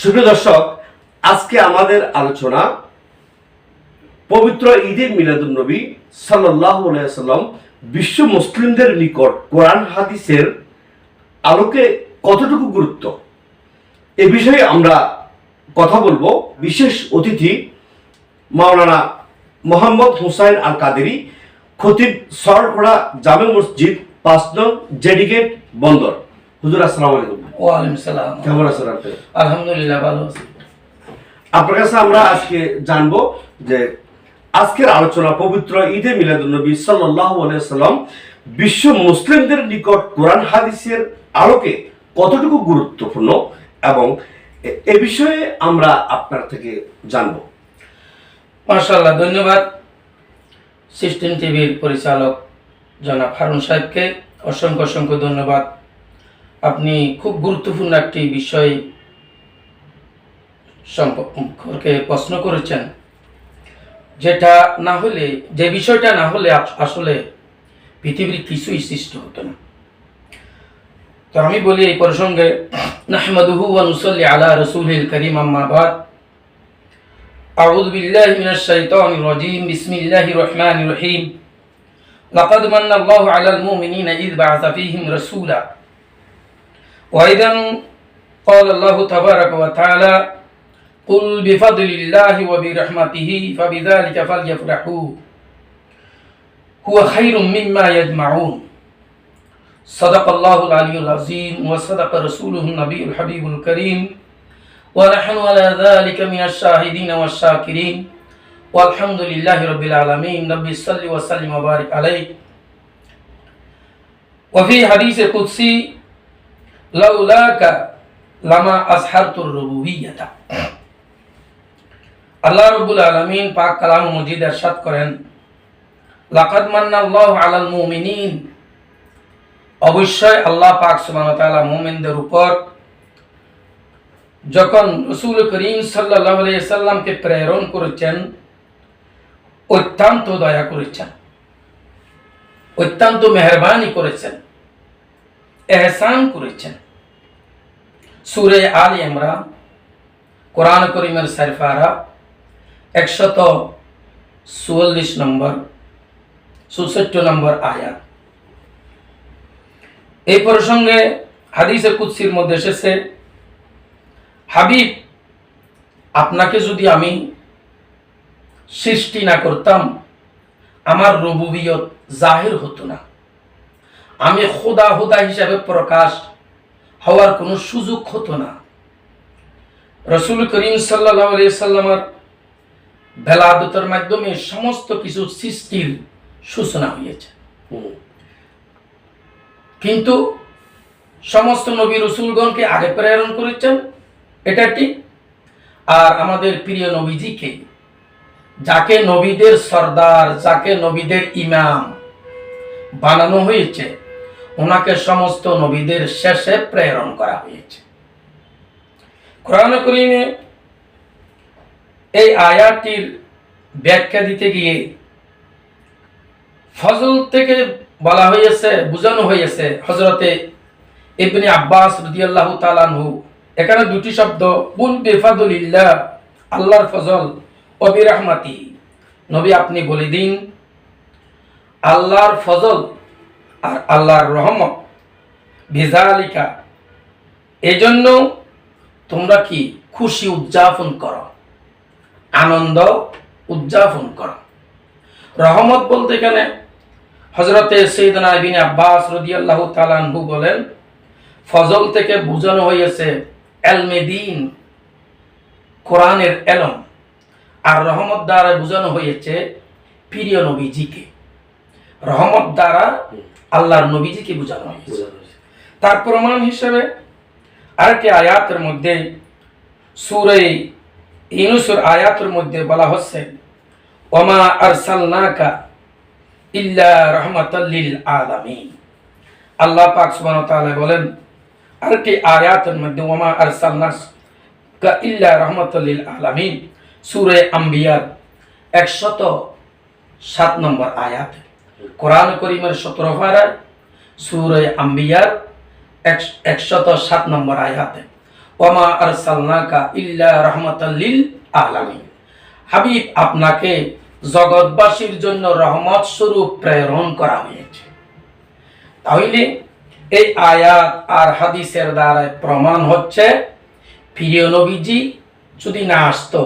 সুপ্রিয় দর্শক, আজকে আমাদের আলোচনা পবিত্র ঈদে মিলাদুল নবী সাল্লাম বিশ্ব মুসলিমদের নিকট কোরআন হাদিসের আলোকে কতটুকু গুরুত্ব? এ বিষয়ে আমরা কথা বলব। বিশেষ অতিথি মাওলানা মোহাম্মদ হুসাইন আল কাদেরি খতিব সরখোড়া জামে মসজিদ, পাঁচ নং বন্দর। হুজুর আসসালামু আলাইকুম। ওয়ালাইকুম সালাম। কেমন আছেন আপনি? আলহামদুলিল্লাহ ভালো আছি। আপনার কাছে আমরা আজকে জানব যে আজকের আলোচনা পবিত্র ঈদে মিলাদুন্নবী সাল্লাল্লাহু আলাইহি সাল্লাম বিশ্ব মুসলিমদের নিকট কোরআন হাদিসের আলোকে কতটুকু গুরুত্বপূর্ণ এবং এ- এ বিষয়ে আমরা আপনার থেকে জানব। মার্শাল্লাহ ধন্যবাদ। সিস্টেম টিভির পরিচালক জনাব হারুন সাহেবকে অসংখ্য অসংখ্য ধন্যবাদ। আপনি খুব গুরুত্বপূর্ণ একটি বিষয় সম্পর্কে প্রশ্ন করেছেন। যেটা না হলে, যে বিষয়টা না হলে আসলে পৃথিবীর কিছুই সৃষ্টি হতো না। তো আমি বলি এই প্রসঙ্গে, নাহমদুহু ওয়া আলা রসুল কারীম আম্মা বাদ। আউযু বিল্লাহি মিনাশ শাইতানির রাজীম, বিসমিল্লাহির রহমানির রহিম। লাকাদ মান্না আল্লাহু আলাল وأيضا قال الله تبارك وتعالى قل بفضل الله وبرحمته فبذلك فليفرحوا. هو خير مما يجمعون. صدق الله العلي العظيم وصدق رسوله النبي الحبيب الكريم. ونحن على ذلك من الشاهدين والشاكرين. والحمد لله رب العالمين. رب صل وسلم وبارك عليه. وفي حديث قدسي لولاك لما أسحرت الربوبية আল্লাহ রব্বুল আলমিন পাক কালাম মজিদ এরশাদ করেন লাকাদ মান্না আল্লাহ আলাল মুমিনিন অবশ্যই আল্লাহ পাক সুবহানাহু ওয়া তাআলা মুমিনদের উপর যখন রসুল করিম সাল্লাহ সাল্লামকে প্রেরণ করেছেন অত্যন্ত দয়া করেছেন অত্যন্ত মেহরবানি করেছেন এহসান করেছেন সুরে আল ইমরান, কোরআন করিমের সারফারা, একশত চুয়াল্লিশ নম্বর, চৌষট্টি নম্বর আয়াত এই প্রসঙ্গে হাদিসে কুৎসির মধ্যে এসেছে, হাবিব, আপনাকে যদি আমি সৃষ্টি না করতাম, আমার রবুবিয়ত জাহির হতো না। আমি খোদা হুদা হিসাবে প্রকাশ হওয়ার কোনো সুযোগ হতো না। রসুল করিম সাল্লাহ সাল্লামার বেলাদতের মাধ্যমে সমস্ত কিছু সৃষ্টির সূচনা হয়েছে। কিন্তু সমস্ত নবী রসুলগণকে আগে প্রেরণ করেছেন এটা ঠিক। আর আমাদের প্রিয় নবীজিকে যাকে নবীদের সর্দার যাকে নবীদের ইমাম বানানো হয়েছে ওনাকে সমস্ত নবীদের শেষে প্রেরণ করা হয়েছে। কোরআন করিমে এই আয়াতটির ব্যাখ্যা দিতে গিয়ে ফজল থেকে বলা হয়েছে, বোঝানো হয়েছে হজরতে ইবনে আব্বাস রদিয়াল্লাহু তালানহু এখানে দুটি শব্দ, কুল বেফাদুলিল্লাহ, আল্লাহর ফজল অবি রাহমাতি নবী আপনি বলে দিন আল্লাহর ফজল আর আল্লাহর রহমত। ভিজালিকা এজন্য তোমরা কি খুশি উদযাপন করো? আনন্দ উদযাপন করো। রহমত বলতে এখানে হজরতে সৈদনা বিন আব্বাস রদিয়াল্লাহু তালানহু বলেন, ফজল থেকে বোঝানো হয়েছে এলমেদিন কোরআনের এলম। আর রহমত দ্বারা বোঝানো হয়েছে প্রিয় নবীজিকে। রহমত দ্বারা আল্লাহর নবীজিকে বোঝানো হয়েছে। তার প্রমাণ হিসেবে আরেকটি আয়াতের মধ্যে সুরে ইনুসুর আয়াতের মধ্যে বলা হচ্ছে ওমা আরসালনাকা ইল্লা রহমাতাল্লিল আলামিন। আল্লাহ পাক সুবহানাহু তাআলা বলেন আরেকটি আয়াতের মধ্যে ওমা আরসালনাকা ইল্লা রহমাতাল্লিল আলামিন সূরা আম্বিয়ার 107 নম্বর আয়াত। কোরআন করিমের 17 পারা সূরা আম্বিয়ার একশত সাত নম্বর আয়াতে, ওমা আর আরসালনাকা ইল্লা রাহমাতাল লিল আলামিন। হাবিব, আপনাকে জগৎবাসীর জন্য রহমত স্বরূপ প্রেরণ করা হয়েছে। তাহলে এই আয়াত আর হাদিসের দ্বারা প্রমাণ হচ্ছে, প্রিয় নবীজি যদি না আসতো,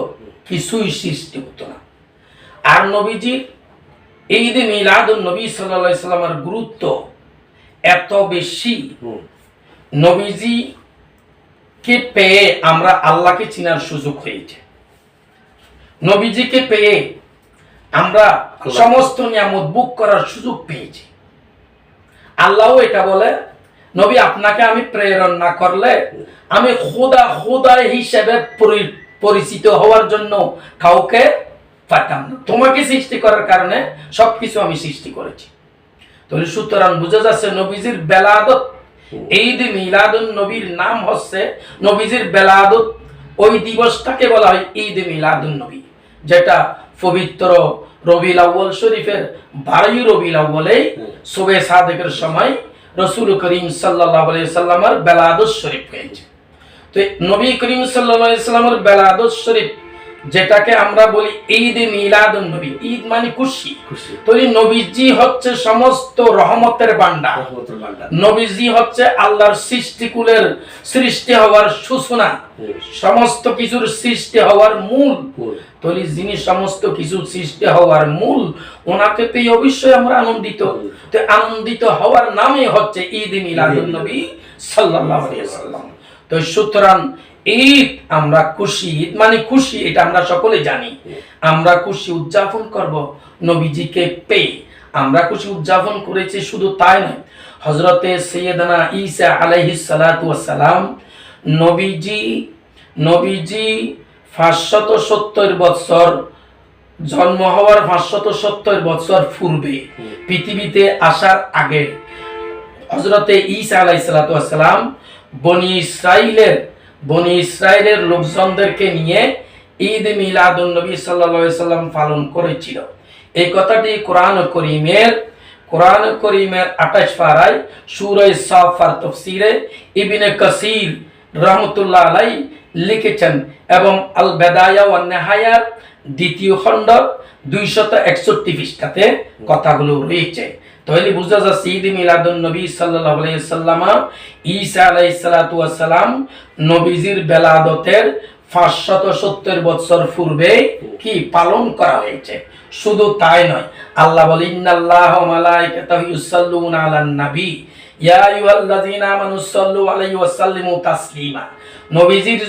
কিছুই সৃষ্টি হতো না। আর নবীজির এই যে মিলাদুল নবী সাল্লা সাল্লামের গুরুত্ব এত বেশি। নবীজি কে পেয়ে আমরা আল্লাহকে চিনার সুযোগ হয়েছে। নবীজিকে পেয়ে আমরা সমস্ত নিয়ামত বুক করার সুযোগ পেয়েছি। আল্লাহও এটা বলে নবী আপনাকে আমি প্রেরণ না করলে আমি খোদা খোদায় হিসেবে পরি- পরিচিত হওয়ার জন্য কাউকে পাঠাম না। তোমাকে সৃষ্টি করার কারণে সবকিছু আমি সৃষ্টি করেছি। তাহলে সুতরাং বোঝা যাচ্ছে নবীজির বেলাদত। এই দিন মিলাদুন নবীর নাম হচ্ছে নবীজির বেলাদত ওই দিবসটাকে বলা হয় ঈদ মিলাদুন নবী যেটা পবিত্র রবিল আউ্বল শরীফের বারোই রবিল আউ্বলেই সুবে সাদেকের সময় রসুল করিম সাল্লাহ সাল্লামের বেলাদত শরীফ হয়েছে। তো নবী করিম সাল্লাহ সাল্লামের বেলাদত শরীফ যেটাকে আমরা বলি ঈদ মিলাদুন নবী ঈদ মানে খুশি। খুশি। তো নবীজি হচ্ছে সমস্ত রহমতের বান্ডা নবীজি হচ্ছে আল্লাহর সৃষ্টিকুলের সৃষ্টি হওয়ার সূচনা। সমস্ত কিছুর সৃষ্টি হওয়ার মূল। তলি যিনি সমস্ত কিছু সৃষ্টি হওয়ার মূল ওনাকে পেয়ে অবশ্যই আমরা আনন্দিত। তো আনন্দিত হওয়ার নামে হচ্ছে ঈদ মিলাদুন নবী সাল্লাল্লাহু আলাইহি ওয়াসাল্লাম। তো সুতরাং ঈদ, আমরা খুশি, ঈদ মানে খুশি, এটা আমরা সকলে জানি। আমরা খুশি উদযাপন করব নবীজিকে পেয়ে। আমরা খুশি উদযাপন করেছি শুধু তাই নয়। হজরতে সৈয়দনা ঈসা আলাইহিস সালাতু ওয়াসসালাম নবীজি নবীজি পাঁচশত সত্তর বৎসর জন্ম হওয়ার পাঁচশত সত্তর বছর পূর্বে পৃথিবীতে আসার আগে হজরতে ঈসা আলাইসালাম বনি ইসরাইলের বনি ইসরাইলের লোকজনদেরকে নিয়ে ঈদ মিলাদুন নবী সাল্লা সাল্লাম পালন করেছিল। এই কথাটি কোরআন করিমের কোরআন করিমের আঠাশ পাড়ায় সুরয় সাফার তফসিরে ইবিনে কাসির রহমতুল্লাহ আলাই লিখেছেন এবং আল বেদায়া ও নেহায়ার দ্বিতীয় খণ্ড দুইশত একষট্টি পৃষ্ঠাতে কথাগুলো রয়েছে। তাহলে বুঝা যাচ্ছে ঈদ মিলাদুন নবী সাল্লাল্লাহু আলাইহি সাল্লামা ঈসা আলাইহিস সালাতু নবীজির বেলাদতের পাঁচশত সত্তর বছর পূর্বে কি পালন করা হয়েছে? শুধু তাই নয়, আল্লাহ বলে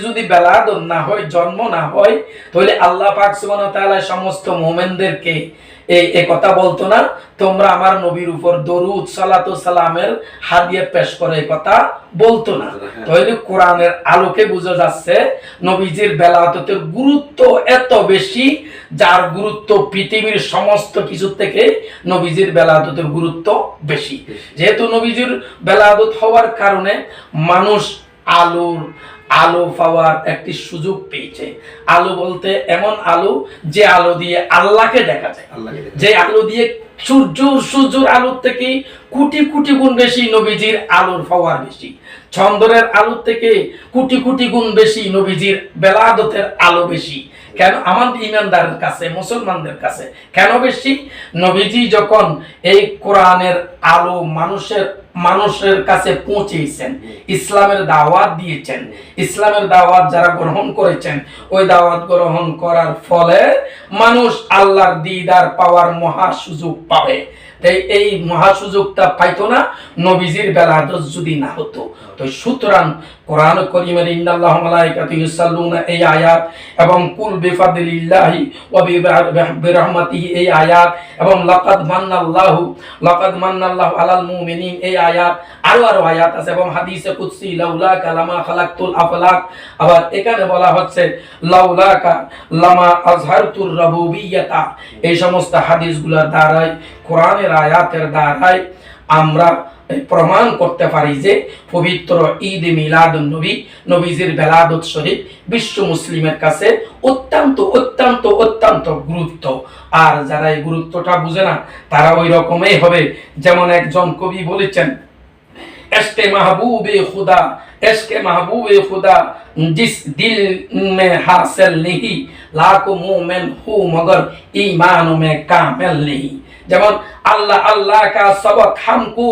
যদি বেলাদত না হয়, জন্ম না হয়, তাহলে আল্লাহ সমস্ত মুমিনদেরকে এই এ কথা বলতো না। তোমরা আমার নবীর উপর দরুদ সালাতু সালামের হাদিয়া পেশ করে এ কথা বলতো না। তাহলে কোরআনের আলোকে বোঝা যাচ্ছে নবীজির বেলাদতের গুরুত্ব এত বেশি যার গুরুত্ব পৃথিবীর সমস্ত কিছু থেকে নবীজির বেলাদতের গুরুত্ব বেশি। যেহেতু নবীজির বেলাদত হওয়ার কারণে মানুষ আলোর আলো পাওয়ার একটি সুযোগ পেয়েছে। আলো বলতে এমন আলো যে আলো দিয়ে আল্লাহকে দেখা যায়। যে আলো দিয়ে সূর্য সূর্যের আলোর থেকে কোটি কোটি গুণ বেশি নবীজির আলোর পাওয়ার বেশি। চন্দ্রের আলোর থেকে কোটি কোটি গুণ বেশি নবীজির বেলাদতের আলো বেশি। কেন? আমাদের ইমানদারের কাছে মুসলমানদের কাছে। কেন বেশি? নবীজি যখন এই কোরআনের আলো মানুষের মানুষের কাছে পৌঁছেছেন ইসলামের দাওয়াত দিয়েছেন। ইসলামের দাওয়াত যারা গ্রহণ করেছেন, ওই দাওয়াত গ্রহণ করার ফলে মানুষ আল্লাহর দিদার পাওয়ার মহা সুযোগ পাবে। তাই এই মহাসুযোগটা পাইতো না, নবীজির বেলাদত যদি না হতো। তো সুতরাং কোরআন করিমের ইন্দাল্লাহ মালাইকাতু এই আয়াত এবং কুল বিফাদিলিল্লাহি ওয়া বিরহমাতিহি এই আয়াত এবং লাকাদ মান্নাল্লাহু লাকাদ মান্নাল্লাহু আলাল মুমিনিন এই আয়াত আরও আরও আয়াত আছে এবং হাদিসে কুদসি লাউলা কালামা খালাকতুল আফলাক। আবার এখানে বলা হচ্ছে, লাউলাকা লামা আজহারতুর রবুবিয়্যাতা এই সমস্ত হাদিসগুলোর দ্বারাই, কোরআনের আয়াতের দ্বারাই আমরা প্রমাণ করতে পারি যে পবিত্র ঈদ মিলাদ নবী, নবীজির বেলাদত শরীফ বিশ্ব মুসলিমের কাছে অত্যন্ত অত্যন্ত অত্যন্ত গুরুত্ব। আর যারা এই গুরুত্বটা বুঝে না, তারা ওই রকমই হবে। যেমন একজন কবি বলেছেন এস্তে মাহবুবে খুদা इश्क महबूब खुदा जिस दिल में हासिल नहीं लाखों मोमिन हूँ मगर ईमान में कामिल नहीं যেমন আল্লাহ আল্লাহ का सबक हमको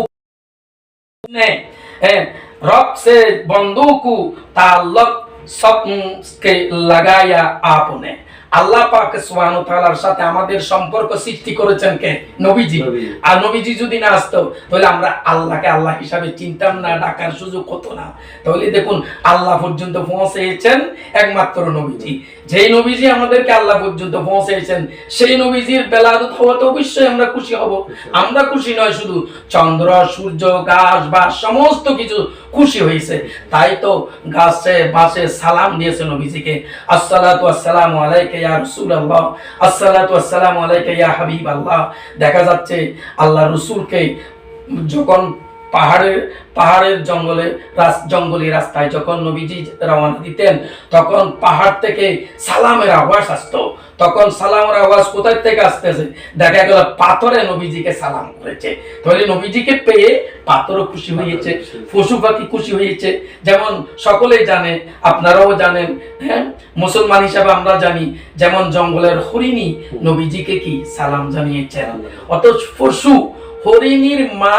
ने ए, रब से बंदों को ताल्लुक सब के लगाया आपने আল্লাহ পাক সুবহানাহু তাআলার সাথে আমাদের সম্পর্ক সৃষ্টি করেছেন কে? নবীজি। আর নবীজি যদি না আসতো তাহলে আমরা আল্লাহকে আল্লাহ হিসাবে চিনতাম না ডাকার সুযোগ হতো না। তাহলে দেখুন আল্লাহ পর্যন্ত পৌঁছেছেন একমাত্র নবীজি। যেই নবীজি আমাদেরকে আল্লাহ পর্যন্ত পৌঁছেছেন সেই নবীজির বেলাদত হওয়াতে অবশ্যই আমরা খুশি হব। আমরা খুশি নয় শুধু চন্দ্র সূর্য গাছ বা সমস্ত কিছু খুশি হয়েছে। তাই তো গাছে বাসে সালাম দিয়েছে নবীজিকে। আসসালাতু আসসালামু আলাইকা ইয়া রাসূলুল্লাহ। আসসালাতু আসসালামু আলাইকা ইয়া হাবিব আল্লাহ দেখা যাচ্ছে আল্লাহ রসুলকে যখন পাহাড়ের পাহাড়ের জঙ্গলে জঙ্গলি রাস্তায় যখন নবীজি রওনা দিতেন তখন পাহাড় থেকে সালামের আওয়াজ আসতো। তখন সালামের আওয়াজ কোথায় থেকে আসতেছে? দেখা গেল পাথরে নবীজিকে সালাম করেছে। তাহলে নবীজিকে পেয়ে পাথরও খুশি হয়েছে পশু পাখি খুশি হয়েছে। যেমন সকলেই জানে আপনারাও জানেন হ্যাঁ? মুসলমান হিসাবে আমরা জানি যেমন জঙ্গলের হরিণী নবীজিকে কি সালাম জানিয়েছেন? অথচ পশু হরিণীর মা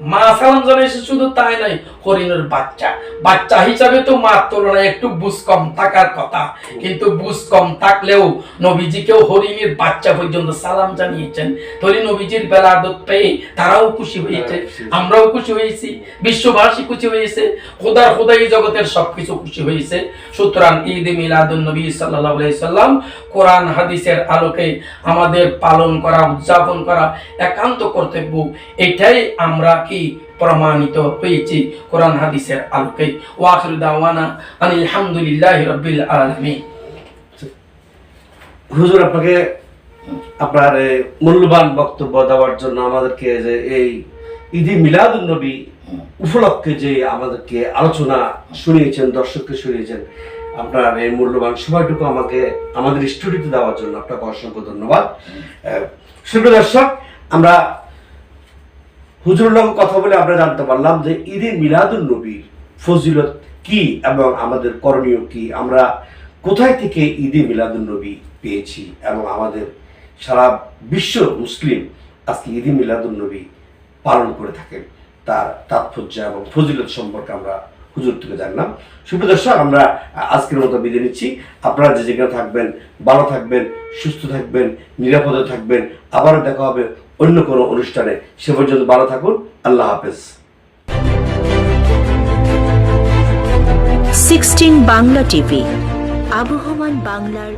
মা সালাম জানিয়েছে শুধু তাই নাই হরিণের বাচ্চা। বাচ্চা হিসাবে তো মার তুলনায় একটু বুঝ কম থাকার কথা। কিন্তু বুঝ কম থাকলেও নবীজিকেও হরিণের বাচ্চা পর্যন্ত সালাম জানিয়েছেন। তৈরি নবীজির বেলা বেলাদত পেয়ে তারাও খুশি হয়েছে আমরাও খুশি হয়েছি বিশ্ববাসী খুশি হয়েছে খোদার খোদাই জগতের সবকিছু খুশি হয়েছে। সুতরাং ঈদ মিলাদুন নবী আলাইহি সাল্লাম কোরআন হাদিসের আলোকে আমাদের পালন করা উদযাপন করা একান্ত কর্তব্য। এটাই আমরা কি প্রমাণিত হয়েছি কোরআন, হাদিসের আলোকে। ওয়াখির দাওয়ানা আনিল হামদুলিল্লাহি রাব্বিল হুজুর, আপনাকে আপনার মূল্যবান বক্তব্য দেওয়ার জন্য আমাদেরকে যে এই ঈদে মিলাদুন নবী উপলক্ষে যে আমাদেরকে আলোচনা শুনিয়েছেন, দর্শককে শুনিয়েছেন, আপনার এই মূল্যবান সময়টুকু আমাকে আমাদের স্টুডিওতে দেওয়ার জন্য আপনাকে অসংখ্য ধন্যবাদ। সুপ্রিয় দর্শক, আমরা হুজুর কথা বলে আমরা জানতে পারলাম যে ঈদে মিলাদুন নবীর ফজিলত কি এবং আমাদের করণীয় কি? আমরা কোথায় থেকে ঈদে মিলাদুন নবী পেয়েছি এবং আমাদের সারা বিশ্ব মুসলিম আজকে ঈদে মিলাদুন নবী পালন করে থাকেন। তার তাৎপর্য এবং ফজিলত সম্পর্কে আমরা হুজুর থেকে জানলাম। সুপ্রিয় দর্শক, আমরা আজকের মতো বিদায় নিচ্ছি। আপনারা যে যেখানে থাকবেন, ভালো থাকবেন, সুস্থ থাকবেন, নিরাপদে থাকবেন। আবারও দেখা হবে অন্য কোনো অনুষ্ঠানে। সে পর্যন্ত ভালো থাকুন। আল্লাহ হাফেজ। সিক্সটিন বাংলা টিভি আবহমান বাংলার